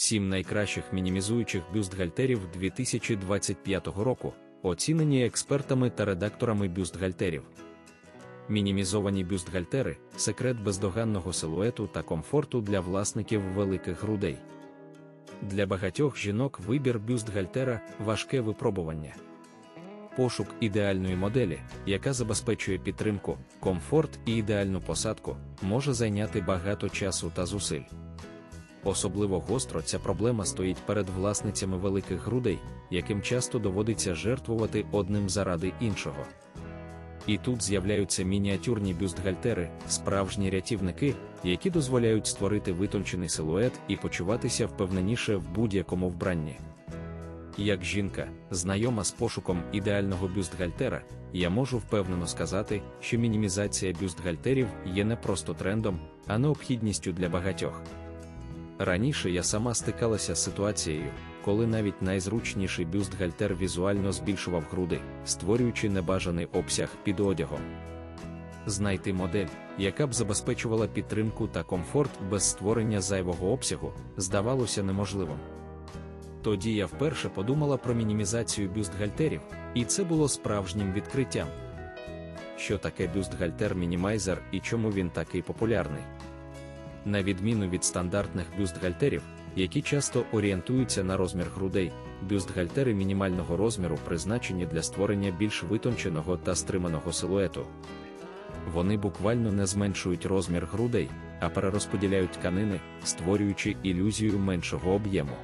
7 найкращих мінімізуючих бюстгальтерів 2025 року, оцінені експертами та редакторами бюстгальтерів. Мінімізовані бюстгальтери секрет бездоганного силуету та комфорту для власників великих грудей. Для багатьох жінок вибір бюстгальтера важке випробування. Пошук ідеальної моделі, яка забезпечує підтримку, комфорт і ідеальну посадку, може зайняти багато часу та зусиль. Особливо гостро ця проблема стоїть перед власницями великих грудей, яким часто доводиться жертвувати одним заради іншого. І тут з'являються мініатюрні бюстгальтери, справжні рятівники, які дозволяють створити витончений силует і почуватися впевненіше в будь-якому вбранні. Як жінка, знайома з пошуком ідеального бюстгальтера, я можу впевнено сказати, що мінімізація бюстгальтерів є не просто трендом, а необхідністю для багатьох. Раніше я сама стикалася з ситуацією, коли навіть найзручніший бюстгальтер візуально збільшував груди, створюючи небажаний обсяг під одягом. Знайти модель, яка б забезпечувала підтримку та комфорт без створення зайвого обсягу, здавалося неможливим. Тоді я вперше подумала про мінімізацію бюстгальтерів, і це було справжнім відкриттям. Що таке бюстгальтер-мінімайзер і чому він такий популярний? На відміну від стандартних бюстгальтерів, які часто орієнтуються на розмір грудей, бюстгальтери мінімального розміру призначені для створення більш витонченого та стриманого силуету. Вони буквально не зменшують розмір грудей, а перерозподіляють тканини, створюючи ілюзію меншого об'єму.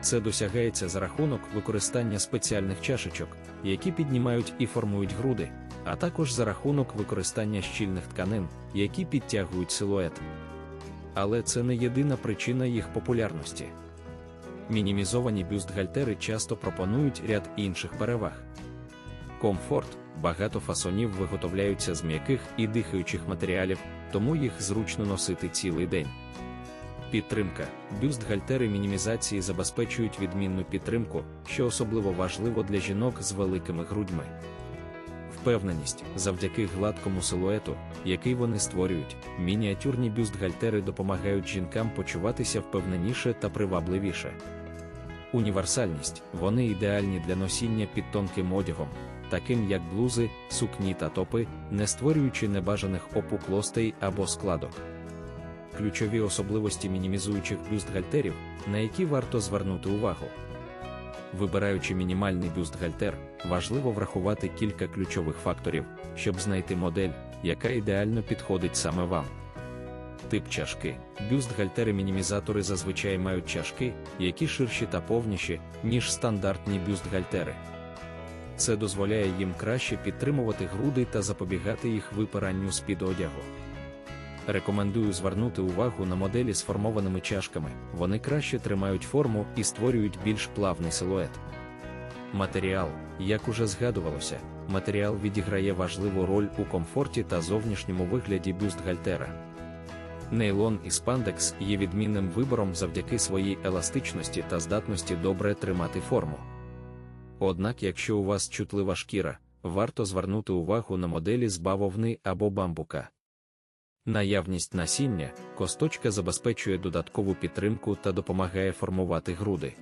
Це досягається за рахунок використання спеціальних чашечок, які піднімають і формують груди, а також за рахунок використання щільних тканин, які підтягують силует. Але це не єдина причина їх популярності. Мінімізовані бюстгальтери часто пропонують ряд інших переваг. Комфорт, багато фасонів виготовляються з м'яких і дихаючих матеріалів, тому їх зручно носити цілий день. Підтримка бюстгальтери мінімізації забезпечують відмінну підтримку, що особливо важливо для жінок з великими грудьми. Впевненість завдяки гладкому силуету, який вони створюють, мініатюрні бюстгальтери допомагають жінкам почуватися впевненіше та привабливіше. Універсальність вони ідеальні для носіння під тонким одягом, таким як блузи, сукні та топи, не створюючи небажаних опуклостей або складок ключові особливості мінімізуючих бюстгальтерів, на які варто звернути увагу. Вибираючи мінімальний бюстгальтер, важливо врахувати кілька ключових факторів, щоб знайти модель, яка ідеально підходить саме вам. Тип чашки. Бюстгальтери-мінімізатори зазвичай мають чашки, які ширші та повніші, ніж стандартні бюстгальтери. Це дозволяє їм краще підтримувати груди та запобігати їх випиранню з під одягу. Рекомендую звернути увагу на моделі з формованими чашками, вони краще тримають форму і створюють більш плавний силует. Матеріал, як уже згадувалося, матеріал відіграє важливу роль у комфорті та зовнішньому вигляді бюстгальтера. Нейлон і спандекс є відмінним вибором завдяки своїй еластичності та здатності добре тримати форму. Однак, якщо у вас чутлива шкіра, варто звернути увагу на моделі з бавовни або бамбука. Наявність насіння, косточка забезпечує додаткову підтримку та допомагає формувати груди.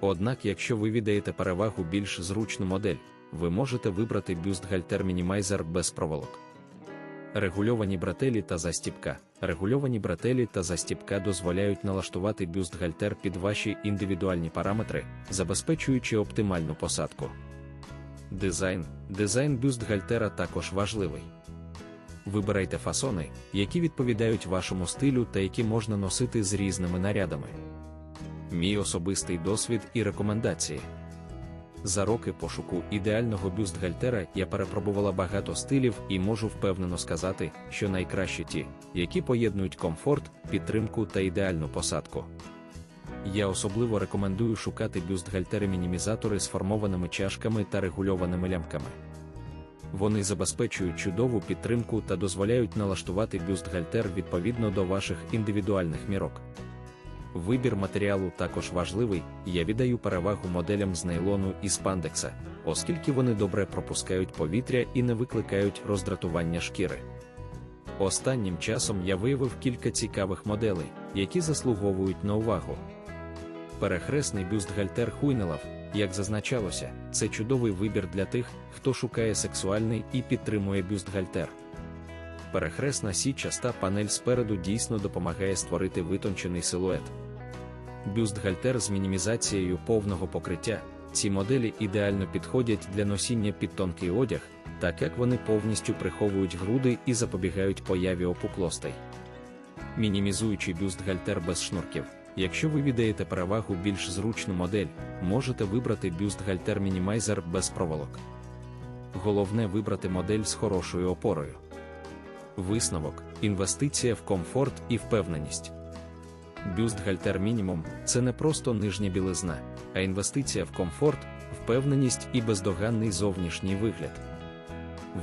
Однак, якщо ви віддаєте перевагу більш зручну модель, ви можете вибрати бюстгальтер мінімайзер без проволок. Регульовані бретелі та застіпка. Регульовані бретелі та застіпка дозволяють налаштувати бюстгальтер під ваші індивідуальні параметри, забезпечуючи оптимальну посадку. Дизайн. Дизайн бюстгальтера також важливий. Вибирайте фасони, які відповідають вашому стилю та які можна носити з різними нарядами. Мій особистий досвід і рекомендації. За роки пошуку ідеального бюстгальтера я перепробувала багато стилів і можу впевнено сказати, що найкращі ті, які поєднують комфорт, підтримку та ідеальну посадку. Я особливо рекомендую шукати бюстгальтери-мінімізатори з формованими чашками та регульованими лямками. Вони забезпечують чудову підтримку та дозволяють налаштувати бюстгальтер відповідно до ваших індивідуальних мірок. Вибір матеріалу також важливий, я віддаю перевагу моделям з нейлону і спандекса, оскільки вони добре пропускають повітря і не викликають роздратування шкіри. Останнім часом я виявив кілька цікавих моделей, які заслуговують на увагу. Перехресний бюстгальтер Хуйнелав, як зазначалося, це чудовий вибір для тих, хто шукає сексуальний і підтримує бюстгальтер. Перехресна січаста панель спереду дійсно допомагає створити витончений силует. Бюстгальтер з мінімізацією повного покриття. Ці моделі ідеально підходять для носіння під тонкий одяг, так як вони повністю приховують груди і запобігають появі опуклостей. Мінімізуючий бюстгальтер без шнурків. Якщо ви віддаєте перевагу більш зручну модель, можете вибрати бюстгальтер мінімайзер без проволок. Головне вибрати модель з хорошою опорою. Висновок інвестиція в комфорт і впевненість. Бюстгальтер мінімум це не просто нижня білизна, а інвестиція в комфорт, впевненість і бездоганний зовнішній вигляд.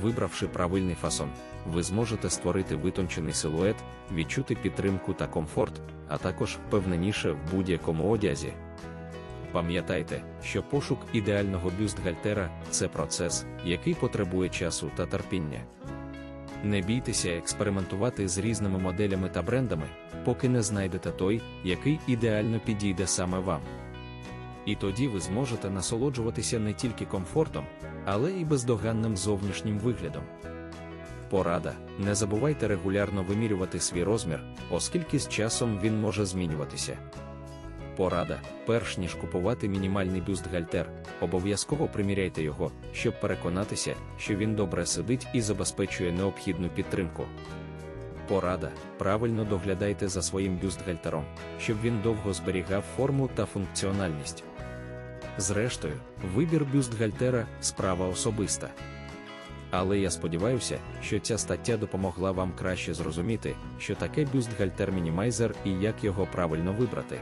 Вибравши правильний фасон, ви зможете створити витончений силует, відчути підтримку та комфорт, а також впевненіше в будь-якому одязі. Пам'ятайте, що пошук ідеального бюстгальтера це процес, який потребує часу та терпіння. Не бійтеся експериментувати з різними моделями та брендами, поки не знайдете той, який ідеально підійде саме вам. І тоді ви зможете насолоджуватися не тільки комфортом, але й бездоганним зовнішнім виглядом. Порада: не забувайте регулярно вимірювати свій розмір, оскільки з часом він може змінюватися. Порада, перш ніж купувати мінімальний бюстгальтер, обов'язково приміряйте його, щоб переконатися, що він добре сидить і забезпечує необхідну підтримку. Порада, правильно доглядайте за своїм бюстгальтером, щоб він довго зберігав форму та функціональність. Зрештою, вибір бюстгальтера справа особиста. Але я сподіваюся, що ця стаття допомогла вам краще зрозуміти, що таке бюстгальтер мінімайзер і як його правильно вибрати.